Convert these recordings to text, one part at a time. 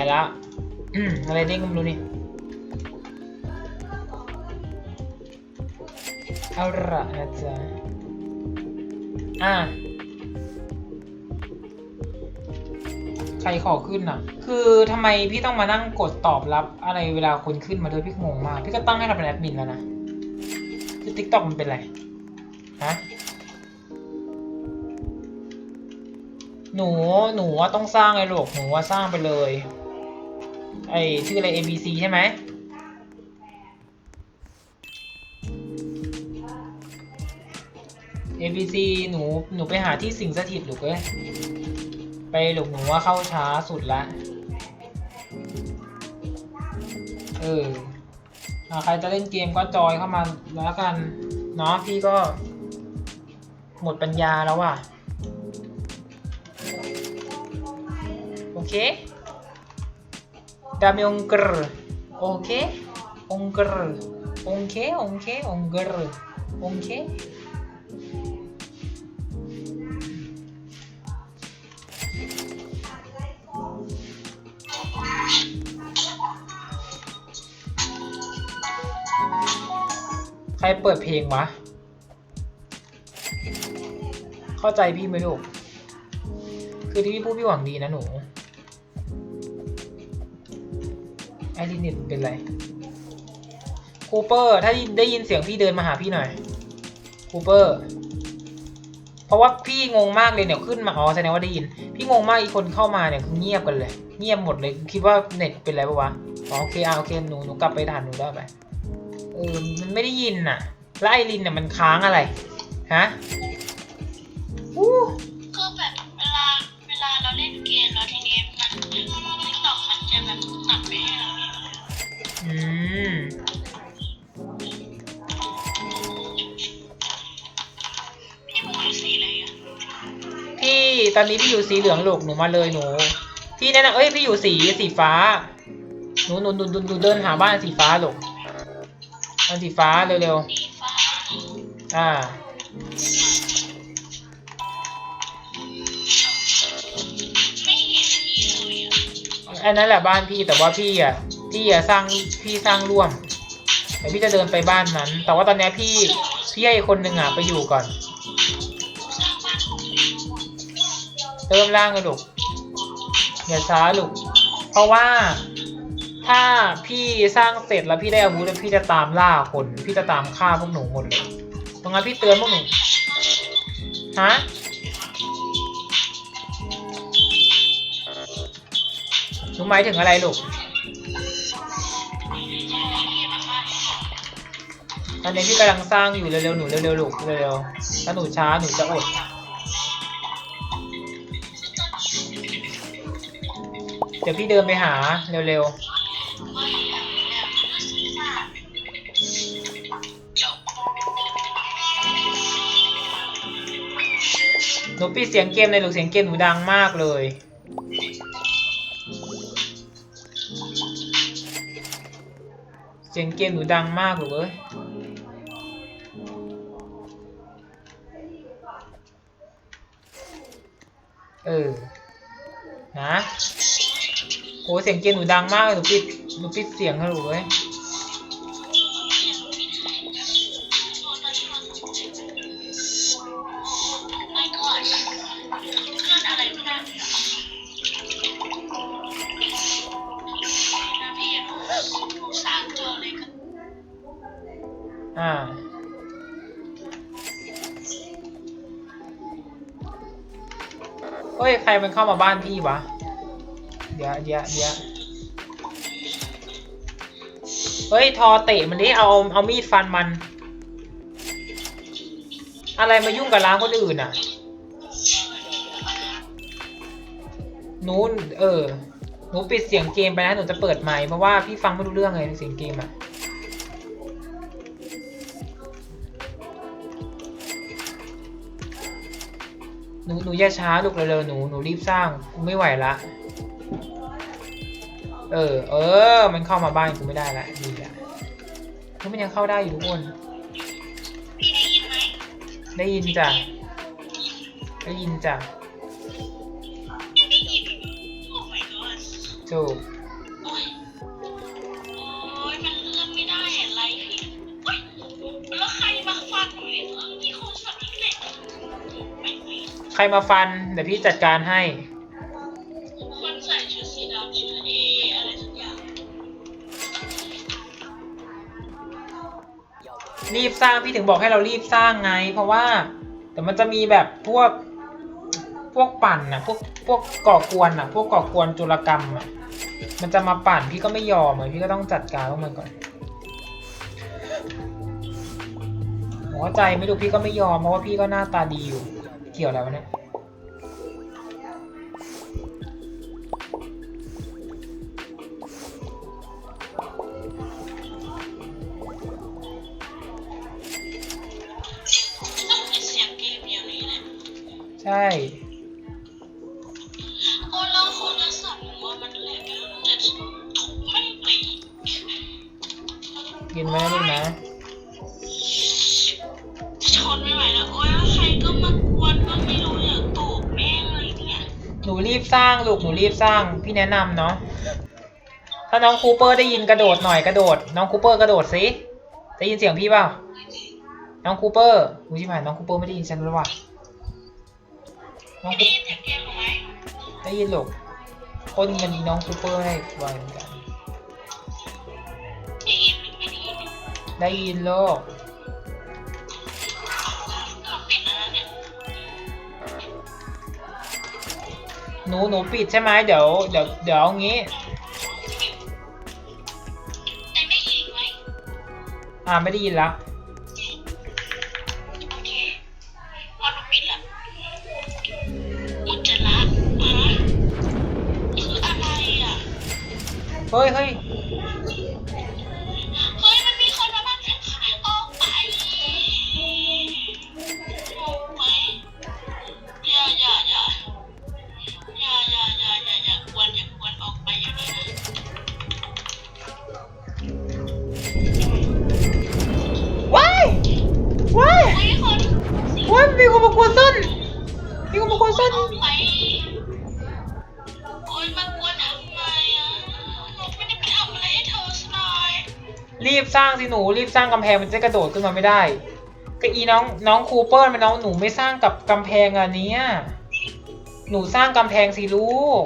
ายละอืมอะไรเด้งก็ไม่รู้นี่เอาละนะจ๊ะอะใครขอขึ้นอะ คือทำไมพี่ต้องมานั่งกดตอบรับอะไรเวลาคนขึ้นมาด้วยพี่งงมาก พี่ก็ตั้งให้เราเป็นแอดมินแล้วนะคือติ๊กตอกมันเป็นไร ฮะ หนู หนูว่าต้องสร้างไอ้หลูกหนูว่าสร้างไปเลย ไอชื่ออะไร A B C ใช่ไหม A B C หนูหนูไปหาที่สิงสถิตหลูกเอ้ยไปหลูกหนูว่าเข้าช้าสุดละเออใครจะเล่นเกมก็จอยเข้ามาแล้วกัน เนาะพี่ก็ หมดปัญญาแล้วว่ะ โอเค ดามยองกรโอเคองกรองเคองเคองกรองเคใครเปิดเพลงวะ เข้าใจพี่ไหมลูก คือที่พี่พูดพี่หวังดีนะหนู อรินิตเป็นไรคูเปอร์ถ้าได้ยินเสียงพี่เดินมาหาพี่หน่อยคูเปอร์เพราะว่าพี่งงมากเลยเนี่ยขึ้นมาอ๋อแสดงว่าได้ยิน พี่งงมากอีกคนเข้ามาเนี่ยคือเงียบกันเลย เงียบหมดเลยคิดว่าเน็ตเป็นไรปะวะอ๋อโอเคอะโอเคหนูหนูกลับไปฐานหนูได้ไปเออมันไม่ได้ยินน่ะแล้วไอรินเนี่ยมันค้างอะไรฮะอู้ก็แบบเวลาเวลาเราเล่นเกมแล้ว ตอนนี้พี่อยู่สีเหลืองลูกหนูมาเลยหนูพี่แนะนำเอ้ยพี่อยู่สีสีฟ้าหนูหนูหนูหนูหนูเดินหาบ้านสีฟ้าลูกบ้านสีฟ้าเร็วๆอ่าไม่เห็นพี่เลยอะอันนั้นแหละบ้านพี่แต่ว่าพี่อะพี่อะสร้างพี่สร้างร่วมแต่พี่จะเดินไปบ้านนั้น แต่ว่าตอนนี้พี่พี่ให้คนหนึ่งอะไปอยู่ก่อน เริ่มล่างเลยลูกอย่าช้าลูก เพราะว่าถ้าพี่สร้างเสร็จแล้วพี่ได้อาวุธแล้วพี่จะตามล่าคน พี่จะตามฆ่าพวกหนูหมดเลยตรงนั้นพี่เตือนพวกหนู ฮะหนูหมายถึงอะไรลูกตอนนี้พี่กำลังสร้างอยู่เร็วๆหนูเร็วๆลูกเร็วๆถ้าหนูช้าหนูจะอด เดี๋ยวพี่เดินไปหาเร็วๆ หนูปิดเสียงเกมเลยลูกเสียงเกมหนูดังมากเลยเสียงเกมหนูดังมากลูกเอ้ยเออ นะ โหเสียงเกมหนูดังมากเลยหนูปิดหนูปิดเสียงให้หนูเว้ยไม่ก่อนเลื่อนอะไรไม่ได้เลยอ่าเฮ้ย ใครมันเข้ามาบ้านพี่วะ ดี๋ยวเดี๋ยวเดี๋ยวเฮ้ย ทอเตะมันดิเอาเอามีดฟันมัน อะไรมายุ่งกับร้านคนอื่นอะหนูเออ หนูปิดเสียงเกมไปนะ หนูจะเปิดไมค์เพราะว่าพี่ฟังไม่รู้เรื่องเลยเสียงเกมอะหนูหนูอย่าช้าลูกเร็วๆหนูหนูรีบสร้างกูไม่ไหวละ เออ เออ มันเข้ามาบ้านกูไม่ได้ละดีละคือมันยังเข้าได้อยู่ทุกคน พี่ได้ยินไหมได้ยินจ้ะ ได้ยินจ้ะไม่ได้ยินโอ้ my god ถูกโอ้ยโอ้ยมันเลื่อนไม่ได้อะไรพี่โอ้ยแล้วใครมาฟันหนูเนี่ยเออมีคนสับอีกแหละไม่มี ใครมาฟัน เดี๋ยวพี่จัดการให้ รีบสร้างพี่ถึงบอกให้เรารีบสร้างไง เพราะว่าแต่มันจะมีแบบพวกพวกปั่นนะพวกพวกก่อกวนอะพวกก่อกวนจุลกรรมอะมันจะมาปั่นพี่ก็ไม่ยอมเลยพี่ก็ต้องจัดการพวกมันก่อนหัวใจไม่รู้พี่ก็ไม่ยอมเพราะว่าพี่ก็หน้าตาดีอยู่เกี่ยวอะไรวะเนี่ย ใช่ โอ้แล้วคนละสับหนูว่ามันแหลกแล้วจะถูกไม่ไปยินไหมลูกนะชนไม่ไหวแล้วโอ้ยแล้วใครก็มากวนก็ไม่รู้อยากตบแม่งเลยเนี่ยหนูรีบสร้างลูกหนูรีบสร้าง พี่แนะนำเนาะ ถ้าน้องคูเปอร์ได้ยินกระโดดหน่อยกระโดด น้องคูเปอร์กระโดดสิได้ยินเสียงพี่เปล่า น้องคูเปอร์อุ้ยชิบหายน้องคูเปอร์ไม่ได้ยินฉันหรือวะ น้องคูได้ยินเสียงเกมหรือไหมได้ยินลูกคนเงินน้องคูเปอร์ให้วันกันได้ยินหรือไม่ได้ยินเนี่ยได้ยินลูกก็ปิดแล้วนะเนี่ยหนูหนูปิดใช่ไหมเดี๋ยวเดี๋ยวเดี๋ยวเอางี้แต่ไม่ยิงไหมอ่าไม่ได้ยินละ 可以可以 สร้างกำแพงมันจะกระโดดขึ้นมาไม่ได้ก็อีน้องน้องคูเปอร์มันน้องหนูไม่สร้างกับกำแพงอันนี้หนูสร้างกำแพงสิลูก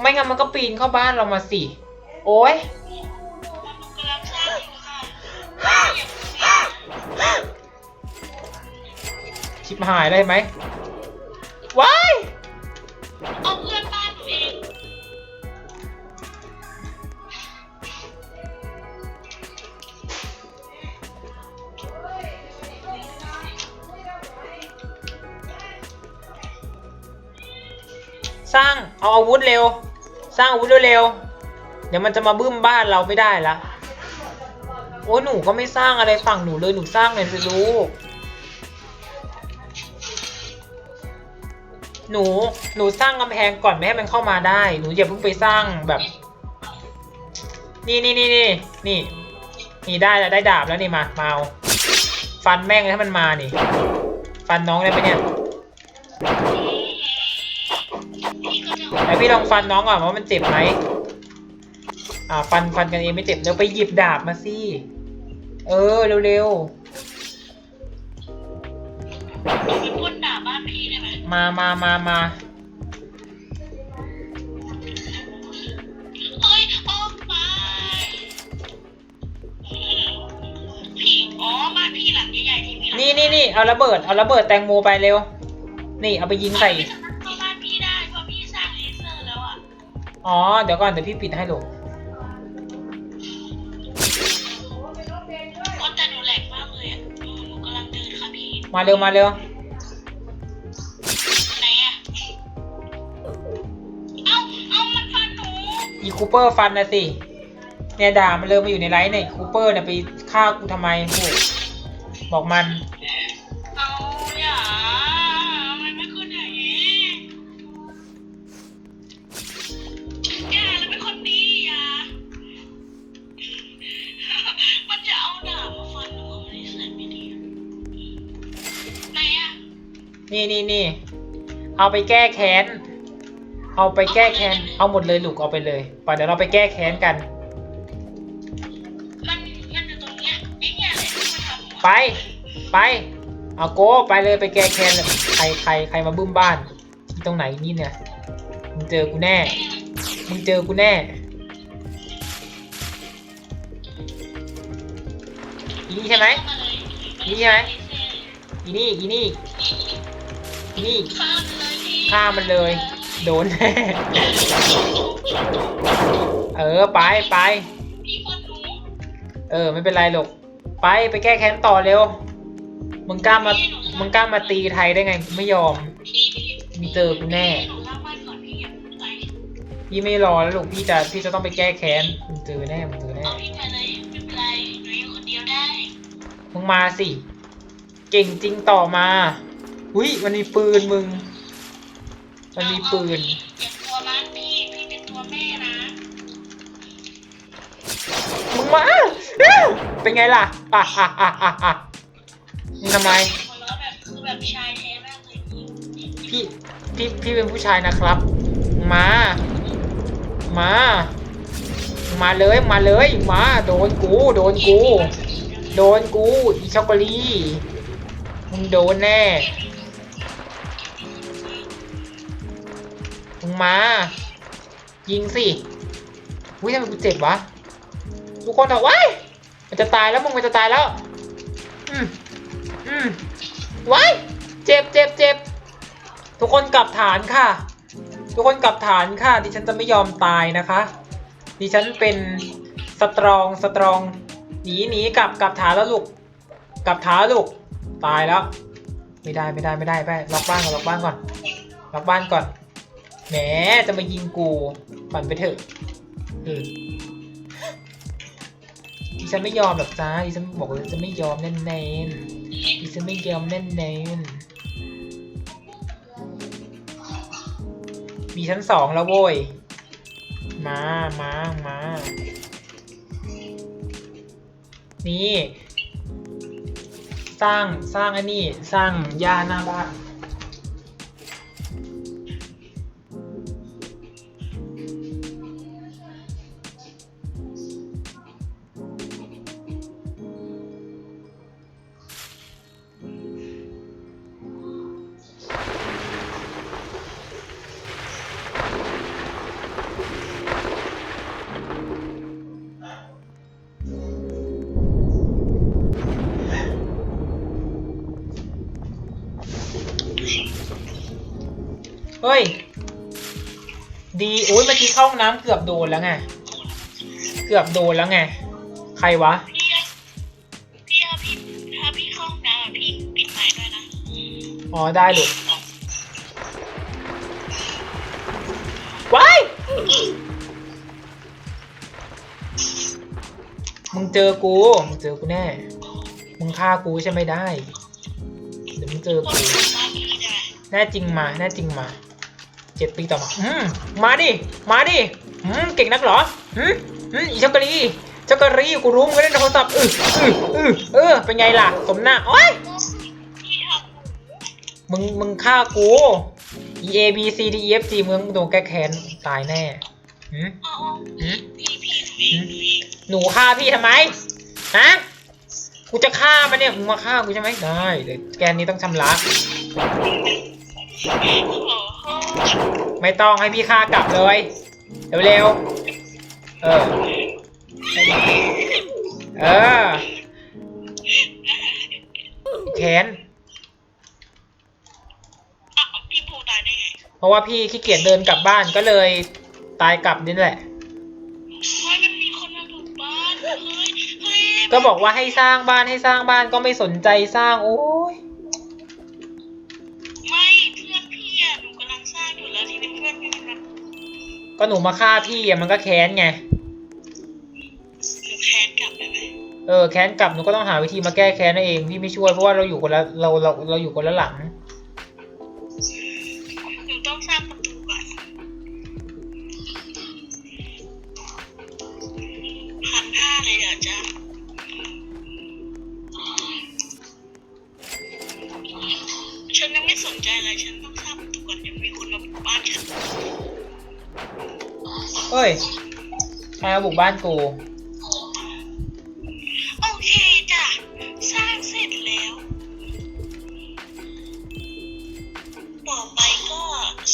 ไม่งั้นมันก็ปีนเข้าบ้านเรามาสิ โอ้ยชิบหายได้ไหมว้าย สร้างเอาอาวุธเร็ว สร้างอาวุธเร็วๆเดี๋ยวมันจะมาบึ้มบ้านเราไม่ได้ละโอ้หนูก็ไม่สร้างอะไรฝั่งหนูเลยหนูสร้างหน่อยสิลูกหนูหนูสร้างกำแพงก่อนไม่ให้มันเข้ามาได้ หนูอย่าเพิ่งไปสร้างแบบ นี่นี่นี่นี่นี่นี่ได้แล้วได้ดาบแล้วนี่มาเอาฟันแม่งเลยถ้ามันมานี่ ฟันน้องได้ไหมเนี่ย พี่ก็จะไหนพี่ลองฟันน้องก่อนว่ามันเจ็บไหมอ่าฟันฟันกันเองไม่เจ็บเดี๋ยวไปหยิบดาบมาสิเออเร็วหนูไปพ่นด่าบ้านพี่ได้ไหมๆมามามามาเอ้ยออกไปพี่อ๋อบ้านพี่หลังใหญ่ๆที่มีหลังนี่นี่นี่เอาระเบิดเอาระเบิดแตงโมไปเร็ว นี่เอาไปยิงใส่ ไม่สา อ๋อ เดี๋ยวก่อน เดี๋ยวพี่ปิดให้ลูกก็แต่หนูแหลกมากเลยอะหนูหนูกำลังเดินค่ะพี่มาเร็วมาเร็ว ไหนอะเอ้าเอ้ามันฟันหนูอีคูเปอร์ฟันนะสิเนี่ยด่ามันเลยมาอยู่ในไลฟ์เนี่ยคูเปอร์เนี่ยไปฆ่ากูทำไมพูดบอกมัน นอะนี่นี่นี่เอาไปแก้แค้น เอาไปแก้แค้น เอาหมดเลยลูกเอาไปเลยไปเดี๋ยวเราไปแก้แค้นกัน มันมันอยู่ตรงเนี้ยไอ้เนี่ยแหละที่มันทำไป ไป เอาโก้ไปเลยไปแก้แค้นเลยใครใครใครมาบึ้มบ้านที่ตรงไหนนี่เนี่ย มึงเจอกูแน่ มึงเจอกูแน่ อีนี่ใช่ไหมเข้าาเลยนี่ใช่ไหม อีนี่ อีนี่อี นี่ข้ามเลยพี่ฆ่ามันเลย โดนแน่เออไปไปพี่คนหนูเออไม่เป็นไรหรอกไปไปแก้แค้นต่อเร็วมึงกล้ามามึงกล้ามาตีไทยได้ไงกูไม่ยอม พี่พี่มึงเจอกูแน่ หนูสร้างบ้านก่อนพี่อย่าเพิ่งไปพี่ไม่รอแล้วลูกพี่จะพี่จะต้องไปแก้แค้นมึงเจอแน่มึงเจอแน่เอาพี่ไปเลยไม่เป็นไรหนูอยู่คนเดียวได้มึงมาสิ เก่งจริงต่อมา อุ้ยมันมีปืนมึง มันมีปืนอย่ากลัวมันพี่ พี่เป็นตัวแม่นะมึงมาอ้าวเป็นไงล่ะอะอะอะอะอะมึงทำไม หัวเราะแบบคือแบบชายแท้มากเลยพี่พี่พี่พี่เป็นผู้ชายนะครับ มา มา มาเลยมาเลยมา โดนกู โดนกู โดนกู อีช็อกโกแลตมึงโดนแน่ มึงมา ยิงสิอุ้ยทำไมกูเจ็บวะ ทุกคนบอกว้ายมันจะตายแล้วมึงมันจะตายแล้ว อืมอืมว้ายเจ็บเจ็บเจ็บทุกคนกลับฐานค่ะ ทุกคนกลับฐานค่ะ ดิฉันจะไม่ยอมตายนะคะ ดิฉันเป็นสตรองสตรอง หนีหนีกลับกลับฐานแล้วลูก กลับฐานลูก ตายแล้ว ไม่ได้ไม่ได้ไม่ได้ไปล็อกบ้านก่อนล็อกบ้านก่อนล็อกบ้านก่อน แหมจะมายิงกูฝันไปเถอะเออดิฉันไม่ยอมหรอกจ้าดิฉันบอกเลยจะไม่ยอมแน่นๆดิฉันไม่ยอมแน่นๆมีชั้นสองแล้วโว้ย มา มา มา นี่ สร้าง สร้างอันนี้ สร้างหญ้าหน้าบ้าน อ้ยเมื่อกี้เข้าห้องน้ำเกือบโดนแล้วไง เกือบโดนแล้วไง ใครวะ พี่พี่ถ้าพี่ถ้าพี่เข้าห้องน้ำอะพี่ปิดไมค์ด้วยนะอ๋อได้ลูกว้ายมึงเจอกู มึงเจอกูแน่ มึงฆ่ากูใช่ไหมได้ เดี๋ยวมึงเจอคนกูอื่นมาพี่ได้แน่จริงมา แน่จริงมา เจ็ดปีต่อมาอืมมาดิ มาดิอืมเก่งนักเหรออืมอืมอีช็อกโกแลตช็อกโกแลตกูรู้มึงเล่นโทรศัพท์เออเออเออเออ เป็นไงล่ะ สมหน้าโอ้ยมึง มึงฆ่ากู E A B C D E F G มึงโดนแก้แค้นตายแน่หืมหืมหนูฆ่าพี่ทำไม ฮะ กูจะฆ่ามันเนี่ย มึงมาฆ่ากูใช่ไหมได้เดี๋ยวแกนนี้ต้องชำระ ไม่ต้องให้พี่ฆ่ากลับเลย เร็วๆ เออ เออแค้นอะพี่ภูตายได้ไงเพราะว่าพี่ขี้เกียจเดินกลับบ้านก็เลยตายกลับนี่แหละ เฮ้ยมันมีคนมาบุกบ้าน เฮ้ย เฮ้ยก็บอกว่าให้สร้างบ้านให้สร้างบ้านก็ไม่สนใจสร้าง โอ้ย ก็หนูมาฆ่าพี่อะมันก็แค้นไง หนูแค้นกลับได้ไหมเออแค้นกลับหนูก็ต้องหาวิธีมาแก้แค้นนั่นเองพี่ไม่ช่วยเพราะว่าเราอยู่คนละเราเราเราอยู่คนละหลัง หนูต้องสร้างประตูก่อนพันห้าเลยเหรอจ๊ะ เอ้ย ใครมาบุกบ้านกู โอเคจ้ะ สร้างเสร็จแล้วต่อไปก็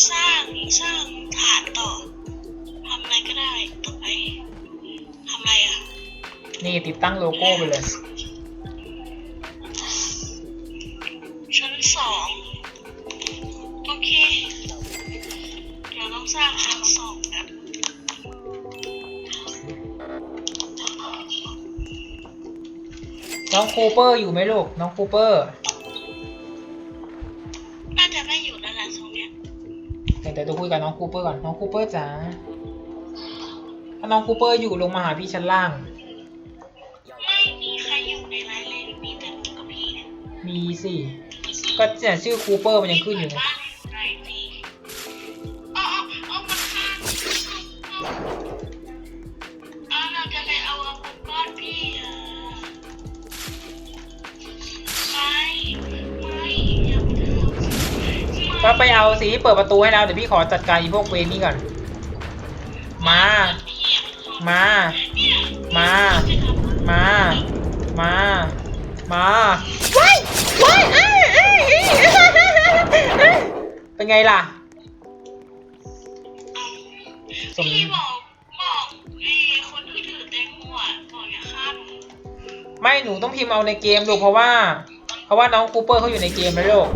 สร้างสร้างฐานต่อทำอะไรก็ได้ต่อไปทำอะไรอะ นี่ติดตั้งโลโก้ไปเลย น้องคูเปอร์อยู่ไหมลูก น้องคูเปอร์ น่าจะไม่อยู่แล้วแหละตรงเนี้ยเดี๋ยวเดี๋ยวจะคุยกับน้องคูเปอร์ก่อน น้องคูเปอร์จ๋า ถ้าน้องคูเปอร์อยู่ลงมาหาพี่ชั้นล่าง ไม่มีใครอยู่ในไลน์เลยมีแต่หนูกับพี่เนี่ยมีสิ ก็เนี่ยชื่อคูเปอร์มันยังขึ้นอยู่บ้าน ก็ไปเอาสิเปิดประตูให้เราเดี๋ยวพี่ขอจัดการอีพวกเวรนี้ก่อน มา มา มา มา มา มาว้ายว้ายเอ้ยเอ้ยเอ้ยเอ้ยเป็นไงล่ะสมพี่บอกบอกไอ้คนที่ถือแตงโมอะบอกอย่าฆ่าหนูไม่หนูต้องพิมพ์เอาในเกมลูกเพราะว่า เพราะว่าน้องคูเปอร์เขาอยู่ในเกมแล้วลูก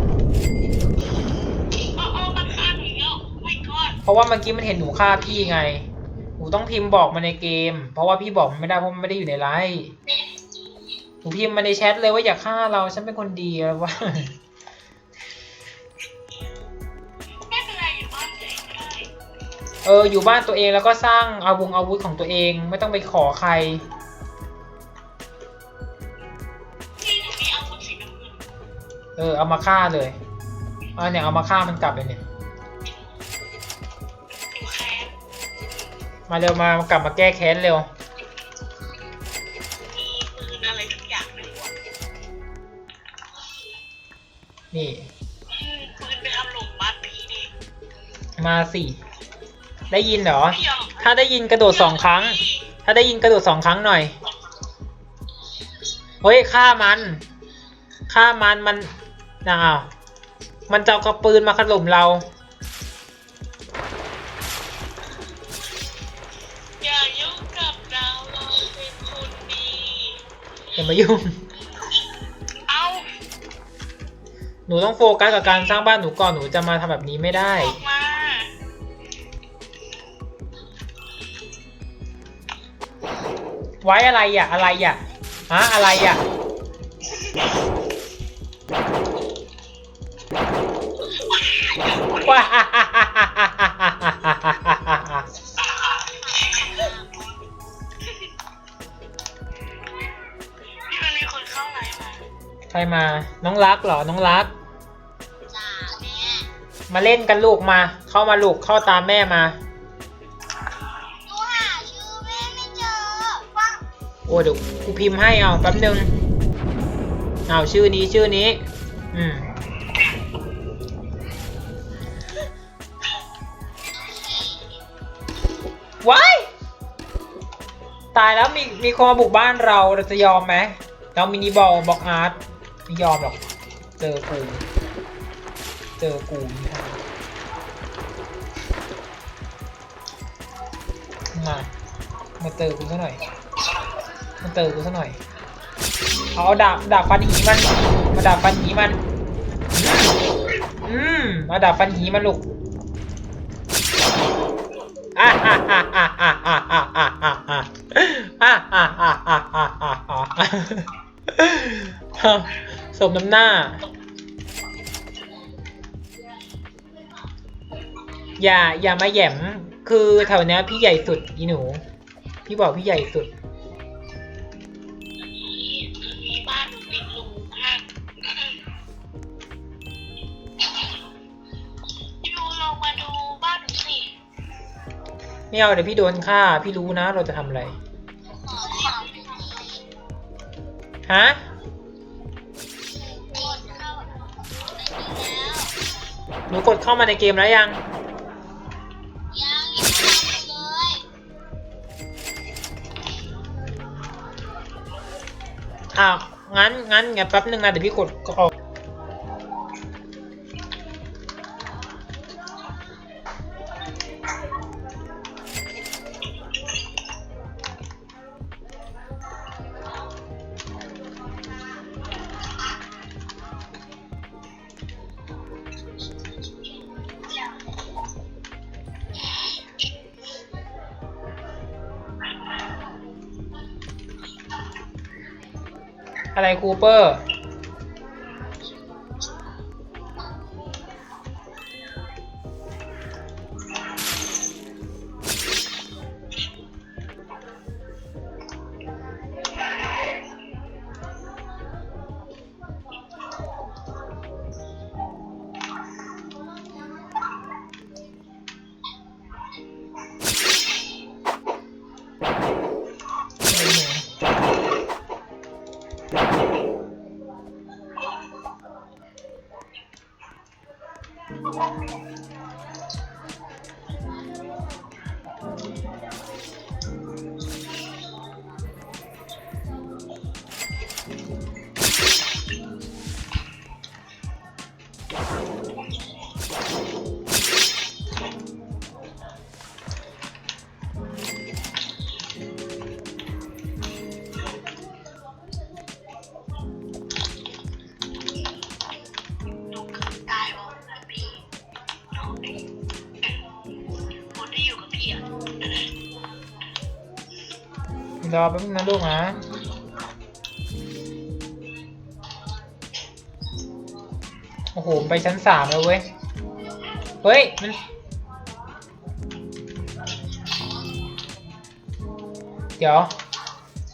เพราะว่าเมื่อกี้มันเห็นหนูฆ่าพี่ไง หนูต้องพิมพ์บอกมาในเกม เพราะว่าพี่บอกมันไม่ได้เพราะมันไม่ได้อยู่ในไลน์หนูพิมพ์มาในแชทเลยว่าอย่าฆ่าเราฉันเป็นคนดีแล้วว่าไม่เป็นไรอยู่บ้านเฉยก็ได้เอออยู่บ้านตัวเองแล้วก็สร้างอาวุธอาวุธของตัวเองไม่ต้องไปขอใครพี่หนูมีอาวุธสีน้ำเงินเออเอามาฆ่าเลยเอาเนี่ยเอามาฆ่ามันกลับเลยเนี่ย มาเร็วมากลับมาแก้แค้นเร็วนอะไรทุกอย่างไม่รู้อะนี่ อืมปืนไปทำหลงบ้านพี่นี่มาสิได้ยินเหรอ ไม่ยอมถ้าได้ยินกระโดดสองครั้ง ถ้าได้ยินกระโดดสองครั้งหน่อย เฮ้ยฆ่ามัน ฆ่ามันมันอ้าวมันจะเอากระปืนมาขลุ่มเรา มายุ่ง เอาหนูต้องโฟกัสกับการสร้างบ้านหนูก่อนหนูจะมาทำแบบนี้ไม่ได้ ออกมาไว้อะไรอะอะไรอะฮะอะไรอะว้า น้องรักเหรอ น้องรัก จ้าแม่มาเล่นกันลูกมา เข้ามาลูก เข้าตามแม่มา หนูหาชื่อแม่ไม่เจอว่าโอ้เดี๋ยวกูพิมพ์ให้เอาแป๊บนึง เอาชื่อนี้ชื่อนี้ อืม ว้ายตายแล้วมีมีคนมาบุกบ้านเราเราจะยอมไหมเรามินิบอลบล็อกอาร์ต ไม่ยอมหรอก เจอกู เจอกูนี่ค่ะมา มาเจอกูซะหน่อย มาเจอกูซะหน่อย เอาดาบดาบฟันหีมัน มาดาบฟันหีมัน อืม มาดาบฟันหีมันลูกอ่าฮ่าฮ่าฮ่าฮ่าฮ่าฮ่าฮ่าฮ่าฮ่าฮ่าฮ่าฮ่าฮ่าฮ่าฮ่าฮ่า สมน้ำหน้า อย่าอย่ามาแหย่มคือแถวเนี้ยพี่ใหญ่สุดอีหนู พี่บอกพี่ใหญ่สุดมีมีบ้านหนูติดลุงห้างยูลองมาดูบ้านหนูสิไม่เอาเดี๋ยวพี่โดนฆ่า พี่รู้นะเราจะทำอะไรขอขอฮะ หนูกดเข้ามาในเกมแล้วยังยังไม่ได้เลย อ้าว งั้น งั้นอย่าแป๊บหนึ่งนะ เดี๋ยวพี่กดออก รอแป๊บนึงนะลูกนะโอ้โห ไปชั้นสามแล้วเว้ย เฮ้ย มันเดี๋ยว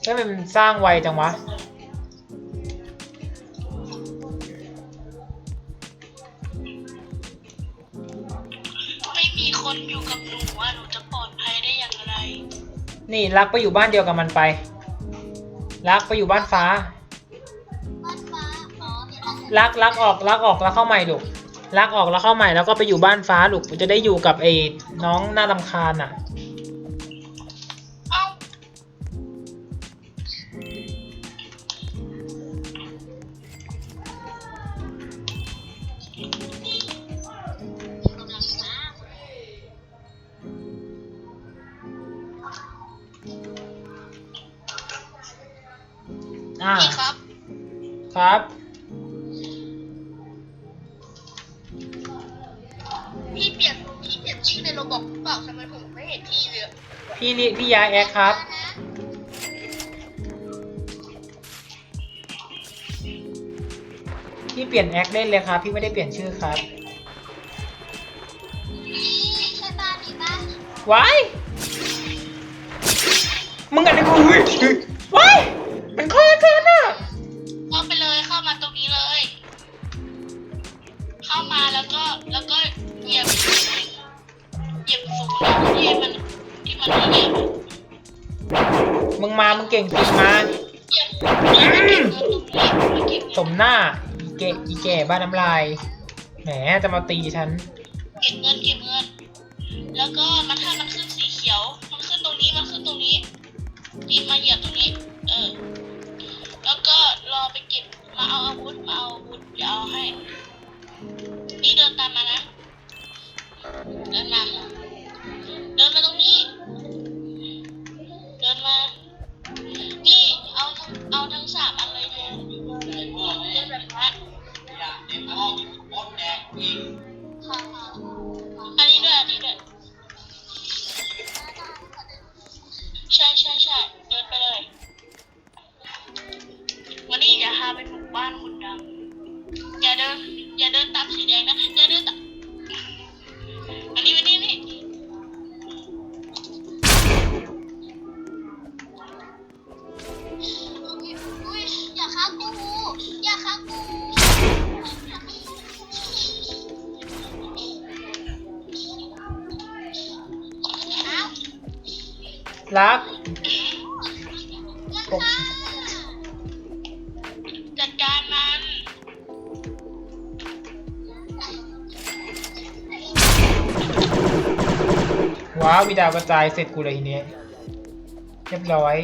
ทำไมมันสร้างไวจังวะ รักไปอยู่บ้านเดียวกับมันไป รักไปอยู่บ้านฟ้าบ้านฟ้าอ๋อเดี๋ยวเรารักรักออกรักออกแล้วเข้าใหม่ลูกรักออกแล้วเข้าใหม่แล้วก็ไปอยู่บ้านฟ้าลูกจะได้อยู่กับไอ้น้องน่ารำคาญอะ อ่าพี่ครับ ครับ พี่เปลี่ยนพี่เปลี่ยนชื่อในโรบอกหรือเปล่าทำไมผมไม่เห็นพี่เลยอะพี่ลิพี่ยาแอคครับ พี่เปลี่ยนแอคเล่นเลยครับ พี่ไม่ได้เปลี่ยนชื่อครับนี่ใช่บ้านนี้บ้านว้ายมึงอะไรกูเฮ้ยเฮ้ยว้าย มาแล้วก็แล้วก็เหยียบเหยียบศูนย์แล้วที่มันที่มันเหยียบมึงมา มึงเก่งจริงมาเหยียบแล้วก็เก็บเงินตรงนี้มาเก็บสมหน้าอีเกะอีแก่บ้านน้ำลายแหมจะมาตีฉันเก็บเงินเก็บเงิน แล้วก็มันถ้ามันขึ้นสีเขียว มันขึ้นตรงนี้มันขึ้นตรงนี้นี่มาเหยียบตรงนี้ เออ แล้วก็รอไปเก็บมาเอาอาวุธมาเอาอาวุธเดี๋ยวเอาให้ นี่เดินตามมานะ เดินมา เดินมาตรงนี้ เดินมา นี่ เอาทั้งเอาทั้งสามอันเลยเดินเดินแบบนั้นอันนี้ด้วย อันนี้ด้วย ใช่ใช่ใช่ ดาวกระจายเสร็จกูเลยทีเนี้ยเรียบร้อย